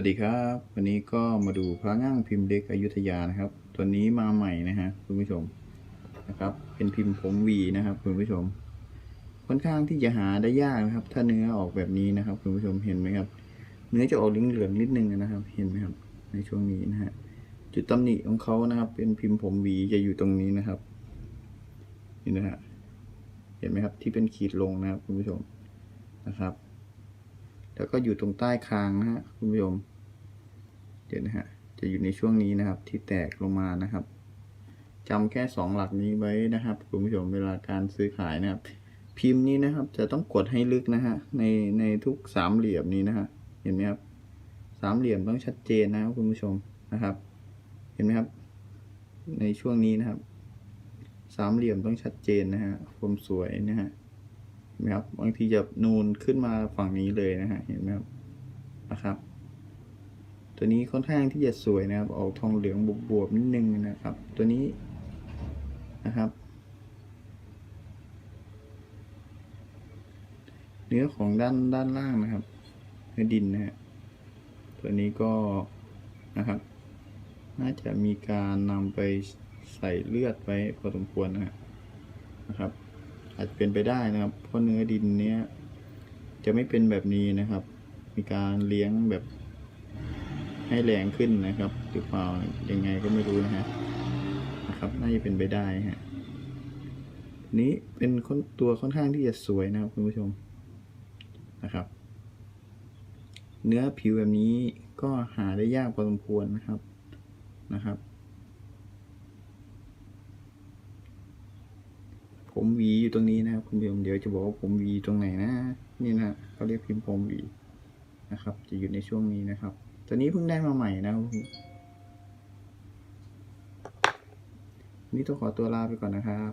วัสดีครับ วันนี้ก็มาดูพระง่างพิมพ์เล็กอยุธยานะครับ ตัวนี้มาใหม่นะฮะคุณผู้ชมนะครับ เป็นพิมพ์ผมวีนะครับ คุณผู้ชม ค่อนข้างที่จะหาได้ยากนะครับ ถ้าเนื้อออกแบบนี้นะครับ คุณผู้ชมเห็นไหมครับ เนื้อจะออกเหลืองๆนิดนึงนะครับ เห็นไหมครับ ในช่วงนี้นะฮะจุดตำหนิของเขานะครับ เป็นพิมพ์ผมวีจะอยู่ตรงนี้นะครับนี่นะฮะเห็นไหมครับที่เป็นขีดลงนะครับ คุณผู้ชมนะครับ แล้วก็อยู่ตรงใต้คางนะฮะคุณผู้ชมเดี๋ยวนะฮะจะอยู่ในช่วงนี้นะครับที่แตกลงมานะครับจำแค่สองหลักนี้ไว้นะครับ คุณผู้ชมเวลาการซื้อขายนะครับ พิมพ์นี้นะครับ จะต้องกดให้ลึกนะฮะในในทุกสามเหลี่ยมนี้นะฮะเห็นไหมครับสามเหลี่ยมต้องชัดเจนนะครับคุณผู้ชมนะครับ เห็นไหมครับ ในช่วงนี้นะครับ สามเหลี่ยมต้องชัดเจนนะฮะความสวยนะฮะ มครับ บางทีจะนูนขึ้นมาฝั่งนี้เลยนะฮะ เห็นไหมครับ นะครับ ตัวนี้ค่อนข้างที่จะสวยนะครับ ออกทองเหลืองบวบๆนิดนึงนะครับ ตัวนี้นะครับ เนื้อของด้านด้านล่างนะครับเนื้อดินนะฮะ ตัวนี้ก็นะครับ น่าจะมีการนำไปใส่เลือดไว้พอสมควรนะฮะนะครับ อาจจะเป็นไปได้นะครับ เพราะเนื้อดินเนี้ยจะไม่เป็นแบบนี้นะครับ มีการเลี้ยงแบบให้แรงขึ้นนะครับ หรือเปล่ายังไงก็ไม่รู้นะฮะนะครับน่าจะเป็นไปได้ฮะนี้เป็นคนตัวค่อนข้างที่จะสวยนะครับคุณผู้ชมนะครับ เนื้อผิวแบบนี้ก็หาได้ยากพอสมควรนะครับนะครับ ผมหวีอยู่ตรงนี้นะครับคุณผู้ชมเดี๋ยวจะบอกว่าผมหวีตรงไหนนะนี่นะเขาเรียกพิมพ์ผมหวีนะครับ จะอยู่ในช่วงนี้นะครับ ตัวนี้เพิ่งได้มาใหม่นะครับนี่ต้องขอตัวลาไปก่อนนะครับ